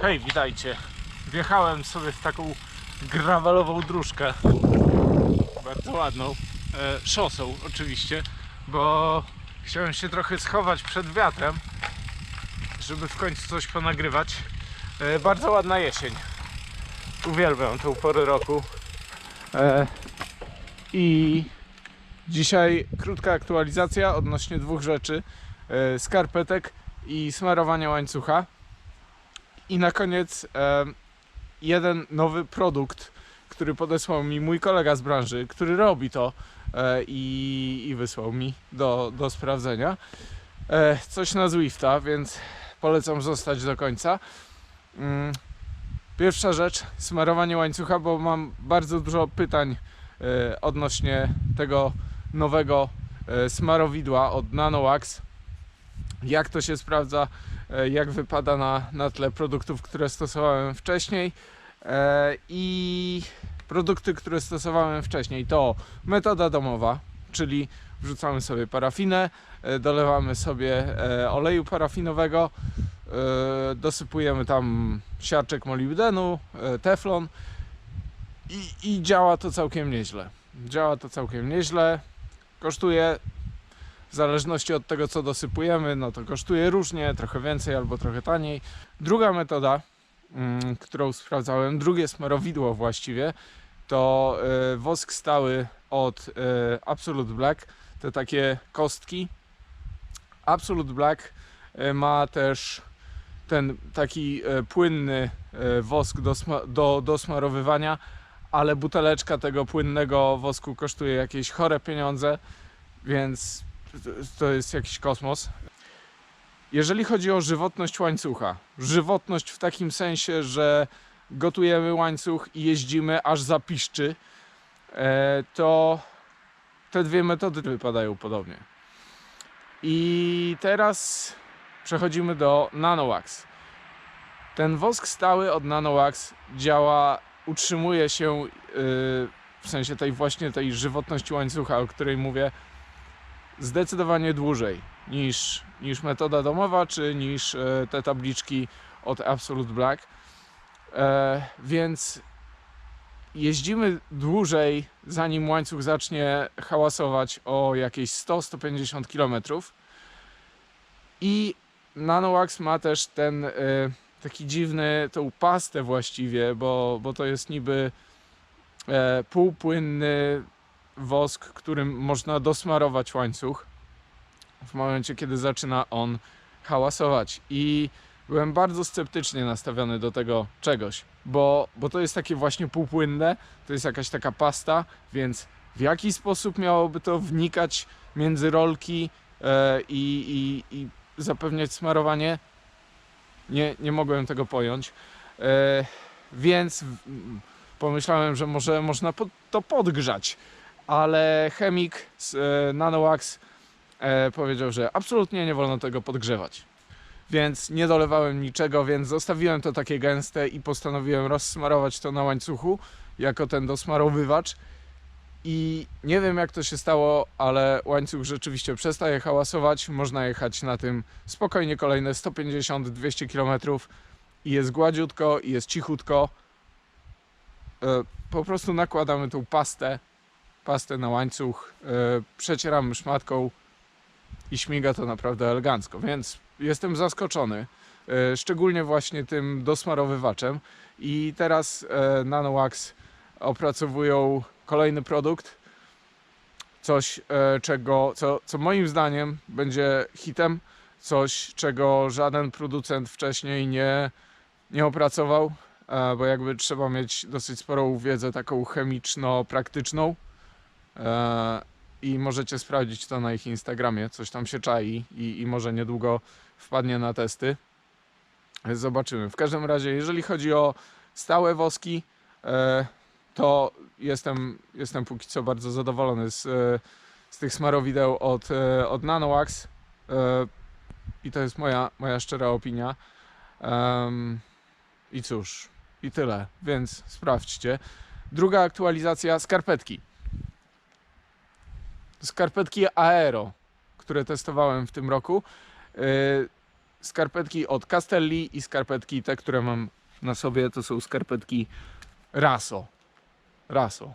Hej, witajcie. Wjechałem sobie w taką gravelową dróżkę. Bardzo ładną. E, szosą oczywiście, bo chciałem się trochę schować przed wiatrem, żeby w końcu coś ponagrywać. E, bardzo ładna jesień. Uwielbiam tę porę roku. E, I dzisiaj krótka aktualizacja odnośnie dwóch rzeczy. E, skarpetek i smarowania łańcucha. I na koniec e, jeden nowy produkt, który podesłał mi mój kolega z branży, który robi to e, i, i wysłał mi do, do sprawdzenia. E, coś na Zwifta, więc polecam zostać do końca. Mm, Pierwsza rzecz, smarowanie łańcucha, bo mam bardzo dużo pytań e, odnośnie tego nowego e, smarowidła od NanoWax. Jak to się sprawdza, e, jak wypada na, na tle produktów, które stosowałem wcześniej. E, I produkty, które stosowałem wcześniej to metoda domowa, czyli wrzucamy sobie parafinę, e, dolewamy sobie oleju parafinowego, dosypujemy tam siarczek molibdenu, teflon i, i działa to całkiem nieźle. Działa to całkiem nieźle. Kosztuje w zależności od tego, co dosypujemy, no to kosztuje różnie, trochę więcej albo trochę taniej. Druga metoda, mm, którą sprawdzałem, drugie smarowidło właściwie, to e, wosk stały od e, Absolute Black, te takie kostki. Absolute Black e, ma też ten taki płynny wosk do, do, do smarowywania, ale buteleczka tego płynnego wosku kosztuje jakieś chore pieniądze, więc to- jest jakiś kosmos. Jeżeli chodzi o żywotność łańcucha, żywotność w takim sensie, że gotujemy łańcuch i jeździmy aż zapiszczy, e, to te dwie metody wypadają podobnie. I teraz przechodzimy do NanoWax. Ten wosk stały od NanoWax działa, utrzymuje się yy, w sensie tej właśnie tej żywotności łańcucha, o której mówię, zdecydowanie dłużej niż, niż metoda domowa, czy niż e, te tabliczki od Absolute Black. E, więc jeździmy dłużej, zanim łańcuch zacznie hałasować o jakieś 100-150 km. I NanoWax ma też ten e, taki dziwny, tą pastę właściwie, bo, bo to jest niby półpłynny wosk, którym można dosmarować łańcuch w momencie, kiedy zaczyna on hałasować. I byłem bardzo sceptycznie nastawiony do tego czegoś, bo, bo to jest takie właśnie półpłynne, to jest jakaś taka pasta, więc w jaki sposób miałoby to wnikać między rolki e, i, i, i zapewniać smarowanie? Nie, nie mogłem tego pojąć. E, więc pomyślałem, że może można to podgrzać ale chemik z e, NanoWax e, powiedział, że absolutnie nie wolno tego podgrzewać. Więc nie dolewałem niczego, więc zostawiłem to takie gęste i postanowiłem rozsmarować to na łańcuchu jako ten dosmarowywacz. I nie wiem jak to się stało, ale łańcuch rzeczywiście przestaje hałasować. Można jechać na tym spokojnie kolejne 150-200 km i jest gładziutko, i jest cichutko. E, Po prostu nakładamy tą pastę pastę na łańcuch, e, przecieramy szmatką i śmiga to naprawdę elegancko, więc jestem zaskoczony, e, szczególnie właśnie tym dosmarowywaczem. I teraz e, NanoWax opracowują kolejny produkt, coś czego, co, co moim zdaniem będzie hitem, coś czego żaden producent wcześniej nie, nie opracował, bo jakby trzeba mieć dosyć sporą wiedzę taką chemiczno-praktyczną, i możecie sprawdzić to na ich Instagramie, coś tam się czai i, i może niedługo wpadnie na testy. Zobaczymy. W każdym razie, jeżeli chodzi o stałe woski, e, to jestem, jestem póki co bardzo zadowolony z, e, z tych smarowideł od, e, od NanoWax e, i to jest moja, moja szczera opinia. I cóż, i tyle, więc sprawdźcie. Druga aktualizacja, skarpetki skarpetki Aero, które testowałem w tym roku. Yy, skarpetki od Castelli i skarpetki te, które mam na sobie, to są skarpetki Raso. Raso.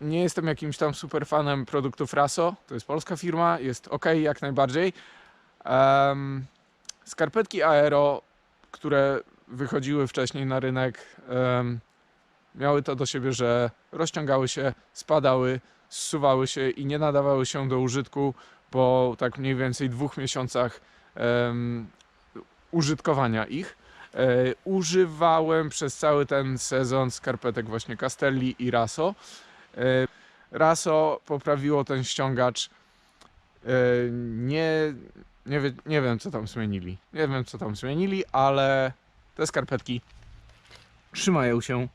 Nie jestem jakimś tam super fanem produktów Raso. To jest polska firma, jest ok jak najbardziej. Em, skarpetki Aero, które wychodziły wcześniej na rynek, em, miały to do siebie, że rozciągały się, spadały, zsuwały się i nie nadawały się do użytku po tak mniej więcej dwóch miesiącach em, użytkowania ich. E, używałem przez cały ten sezon skarpetek właśnie Castelli i Raso. E, Raso poprawiło ten ściągacz. E, nie, nie, wie, nie wiem co tam zmienili. Nie wiem co tam zmienili, ale te skarpetki trzymają się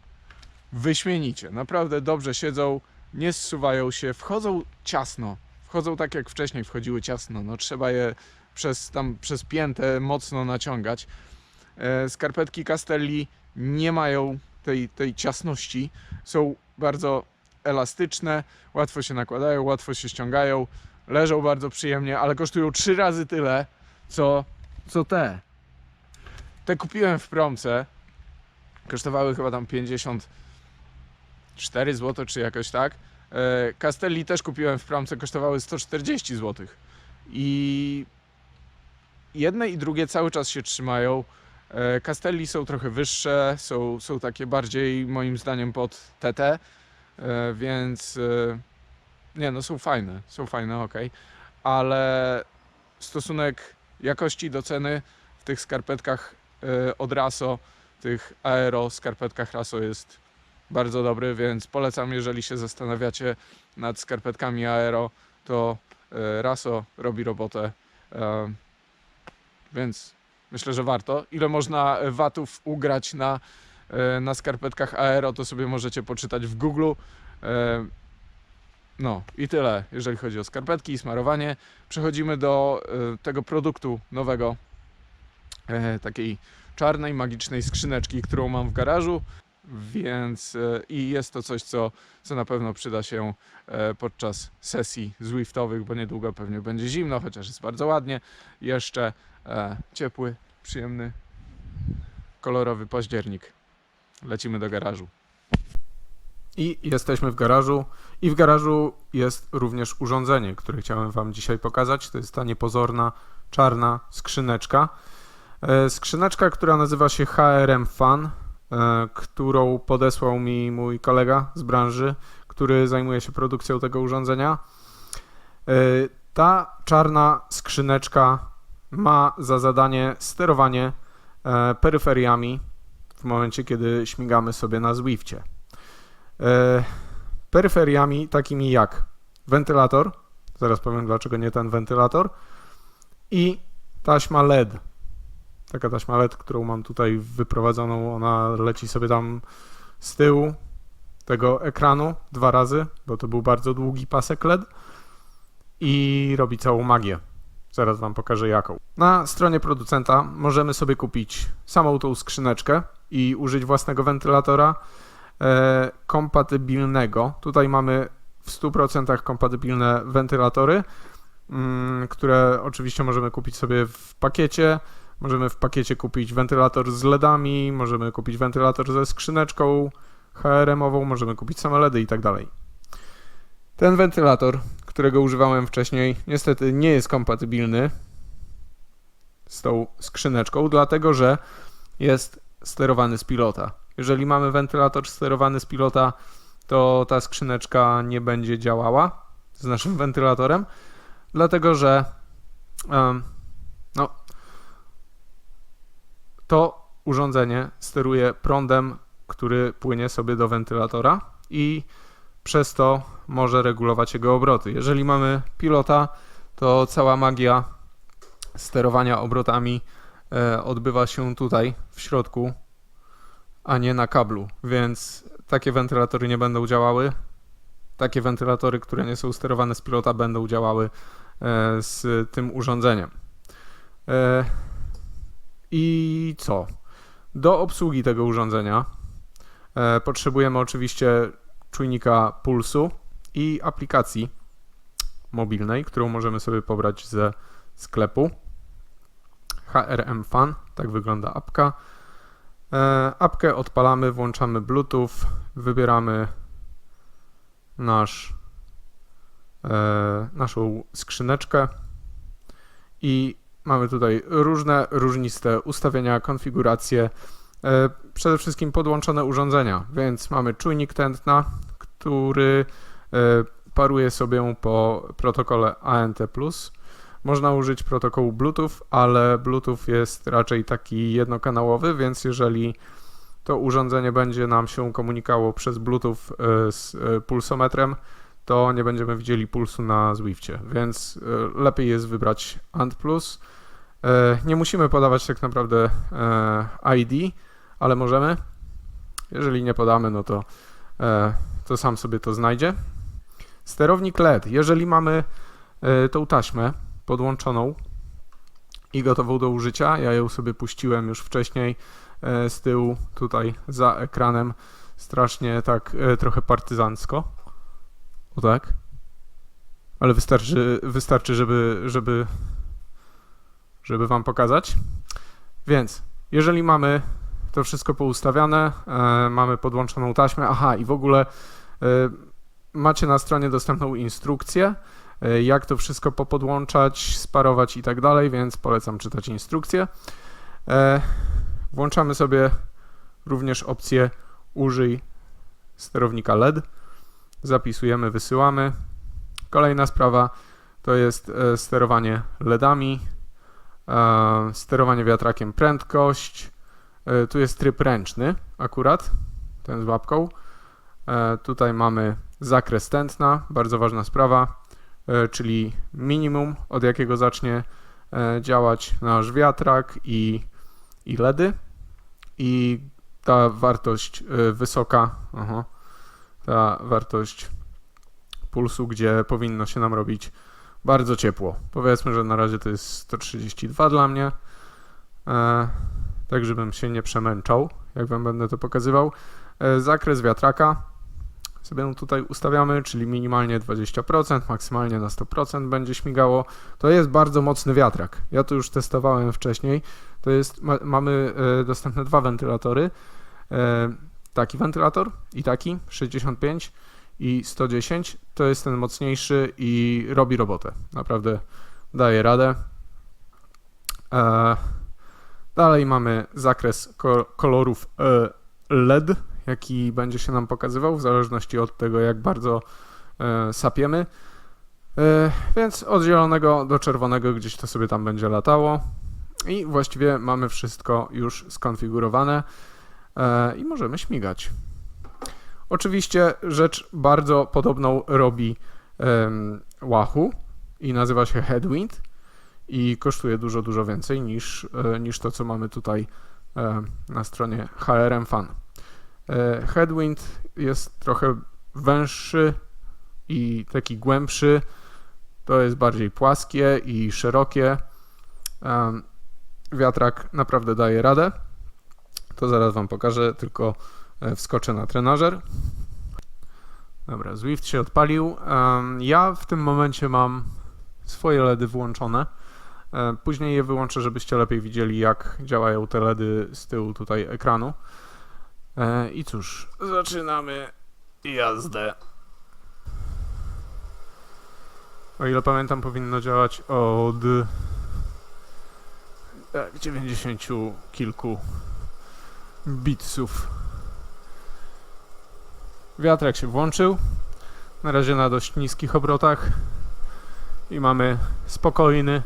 wyśmienicie. Naprawdę dobrze siedzą, nie zsuwają się, wchodzą ciasno. Wchodzą tak jak wcześniej wchodziły ciasno. No trzeba je przez tam przez piętę mocno naciągać. E, Skarpetki Castelli nie mają tej, tej ciasności. Są bardzo elastyczne, łatwo się nakładają, łatwo się ściągają, leżą bardzo przyjemnie, ale kosztują trzy razy tyle, co, co te. Te kupiłem w promce. Kosztowały chyba tam 54 zł, czy jakoś tak. E, Castelli też kupiłem w promce, kosztowały 140 zł. I jedne i drugie cały czas się trzymają. E, Castelli są trochę wyższe, są, są takie bardziej moim zdaniem pod TT, e, więc nie no są fajne, są fajne, ok, ale stosunek jakości do ceny w tych skarpetkach od Raso, tych aero skarpetkach Raso jest bardzo dobry, więc polecam, jeżeli się zastanawiacie nad skarpetkami aero, to e, Raso robi robotę, e, więc myślę, że warto. Ile można watów ugrać na, e, na skarpetkach aero, to sobie możecie poczytać w Google. No i tyle, jeżeli chodzi o skarpetki i smarowanie. Przechodzimy do tego produktu nowego, takiej czarnej, magicznej skrzyneczki, którą mam w garażu. Więc e, i jest to coś, co, co na pewno przyda się e, podczas sesji Zwiftowych, bo niedługo pewnie będzie zimno, chociaż jest bardzo ładnie. Jeszcze e, ciepły, przyjemny, kolorowy październik. Lecimy do garażu. I jesteśmy w garażu. I w garażu jest również urządzenie, które chciałem Wam dzisiaj pokazać. To jest ta niepozorna, czarna skrzyneczka. Skrzyneczka, która nazywa się HRM Fan, którą podesłał mi mój kolega z branży, który zajmuje się produkcją tego urządzenia. E, Ta czarna skrzyneczka ma za zadanie sterowanie e, peryferiami w momencie, kiedy śmigamy sobie na Zwifcie. E, peryferiami takimi jak wentylator, zaraz powiem dlaczego nie ten wentylator, i taśma LED. Taka taśma LED, którą mam tutaj wyprowadzoną, ona leci sobie tam z tyłu tego ekranu dwa razy, bo to był bardzo długi pasek LED i robi całą magię. Zaraz Wam pokażę jaką. Na stronie producenta możemy sobie kupić samą tą skrzyneczkę i użyć własnego wentylatora e, kompatybilnego. Tutaj mamy w 100% kompatybilne wentylatory, mm, które oczywiście możemy kupić sobie w pakiecie. Możemy w pakiecie kupić wentylator z LEDami, możemy kupić wentylator ze skrzyneczką HRM-ową, możemy kupić same LEDy i tak dalej. Ten wentylator, którego używałem wcześniej, niestety nie jest kompatybilny z tą skrzyneczką, dlatego że jest sterowany z pilota. Jeżeli mamy wentylator sterowany z pilota, to ta skrzyneczka nie będzie działała z naszym wentylatorem, dlatego że em, no, to urządzenie steruje prądem, który płynie sobie do wentylatora i przez to może regulować jego obroty. Jeżeli mamy pilota, to cała magia sterowania obrotami e, odbywa się tutaj w środku a nie na kablu, więc takie wentylatory nie będą działały. Takie wentylatory, które nie są sterowane z pilota, będą działały e, z tym urządzeniem. E, I co? Do obsługi tego urządzenia e, potrzebujemy oczywiście czujnika pulsu i aplikacji mobilnej, którą możemy sobie pobrać ze sklepu. HRM Fan, tak wygląda apka. E, apkę odpalamy, włączamy Bluetooth, wybieramy nasz, e, naszą skrzyneczkę i mamy tutaj różne, różniste ustawienia, konfiguracje, e, przede wszystkim podłączone urządzenia, więc mamy czujnik tętna, który e, paruje sobie po protokole ANT+. Można użyć protokołu Bluetooth, ale Bluetooth jest raczej taki jednokanałowy, więc jeżeli to urządzenie będzie nam się komunikowało przez Bluetooth e, z pulsometrem, to nie będziemy widzieli pulsu na Zwifcie, więc e, lepiej jest wybrać ANT+. E, Nie musimy podawać tak naprawdę e, ID, ale możemy. Jeżeli nie podamy, no to, to sam sobie to znajdzie. Sterownik LED. Jeżeli mamy tą taśmę podłączoną i gotową do użycia, ja ją sobie puściłem już wcześniej z tyłu tutaj za ekranem, strasznie tak trochę partyzancko. Tak. Ale wystarczy, wystarczy żeby, żeby, żeby wam pokazać. Więc, jeżeli mamy to wszystko poustawiane, e, mamy podłączoną taśmę, aha i w ogóle e, macie na stronie dostępną instrukcję, e, jak to wszystko popodłączać, sparować i tak dalej, więc polecam czytać instrukcję. E, włączamy sobie również opcję użyj sterownika LED. Zapisujemy, wysyłamy. Kolejna sprawa to jest e, sterowanie LEDami, e, sterowanie wiatrakiem prędkość. E, tu jest tryb ręczny akurat, ten z łapką. Tutaj mamy zakres tętna, bardzo ważna sprawa, czyli minimum, od jakiego zacznie działać nasz wiatrak i, i LEDy. I ta wartość wysoka, aha, ta wartość pulsu, gdzie powinno się nam robić bardzo ciepło. Powiedzmy, że na razie to jest 132 dla mnie, e, tak żebym się nie przemęczał, jak wam będę to pokazywał. E, zakres wiatraka sobie tutaj ustawiamy, czyli minimalnie 20%, maksymalnie na 100% będzie śmigało. To jest bardzo mocny wiatrak. Ja to już testowałem wcześniej. To jest, ma, mamy e, dostępne dwa wentylatory. Taki wentylator i taki 65 i 110 to jest ten mocniejszy i robi robotę. Naprawdę daje radę. E, dalej mamy zakres ko- kolorów e, LED, jaki będzie się nam pokazywał w zależności od tego, jak bardzo e, sapiemy. Więc od zielonego do czerwonego gdzieś to sobie tam będzie latało. I właściwie mamy wszystko już skonfigurowane i możemy śmigać. Oczywiście rzecz bardzo podobną robi Wahoo i nazywa się Headwind i kosztuje dużo, dużo więcej niż, e, niż to, co mamy tutaj e, na stronie HRM Fan. E, Headwind jest trochę węższy i taki głębszy. To jest bardziej płaskie i szerokie. Wiatrak naprawdę daje radę. To zaraz Wam pokażę, tylko e, wskoczę na trenażer. Dobra, Zwift się odpalił. Ja w tym momencie mam swoje LEDy włączone. E, Później je wyłączę, żebyście lepiej widzieli, jak działają te LEDy z tyłu tutaj ekranu. E, I cóż, zaczynamy jazdę. O ile pamiętam, powinno działać od tak, 90 kilku bitsów. Wiatrak się włączył. Na razie na dość niskich obrotach. I mamy spokojny,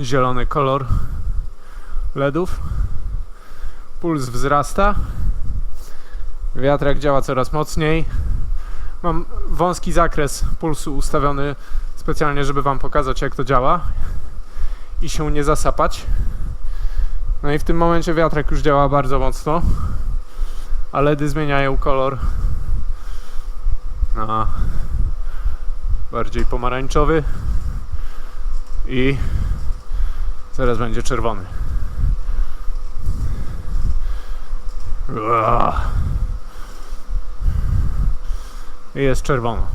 zielony kolor LEDów. Puls wzrasta. Wiatrak działa coraz mocniej. Mam wąski zakres pulsu ustawiony specjalnie, żeby Wam pokazać, jak to działa i się nie zasapać. No i w tym momencie wiatrak już działa bardzo mocno, a LEDy zmieniają kolor na bardziej pomarańczowy i zaraz będzie czerwony. Uaa. I Jest czerwono.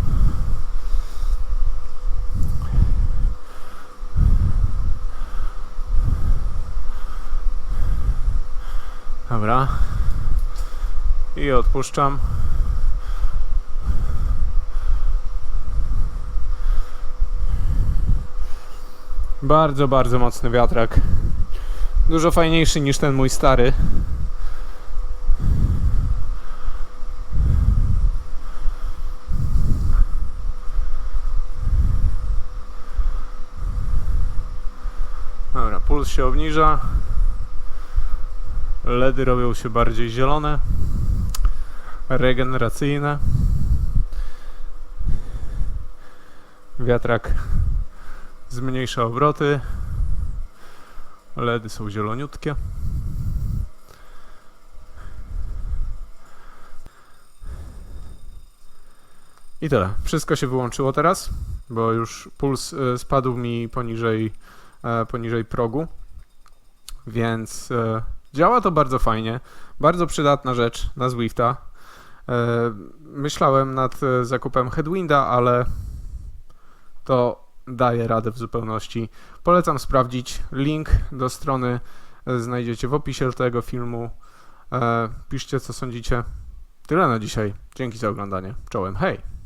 Dobra. I odpuszczam. Bardzo, bardzo mocny wiatrak. Dużo fajniejszy niż ten mój stary. Dobra, puls się obniża. LEDy robią się bardziej zielone. Regeneracyjne. Wiatrak zmniejsza obroty. LEDy są zieloniutkie. I tyle. Wszystko się wyłączyło teraz, bo już puls y, spadł mi poniżej, e, poniżej progu. Więc e, działa to bardzo fajnie. Bardzo przydatna rzecz na Zwifta. E, myślałem nad e, zakupem Headwinda, ale to daje radę w zupełności. Polecam sprawdzić. Link do strony e, znajdziecie w opisie tego filmu. Piszcie co sądzicie. Tyle na dzisiaj. Dzięki za oglądanie. Czołem, hej!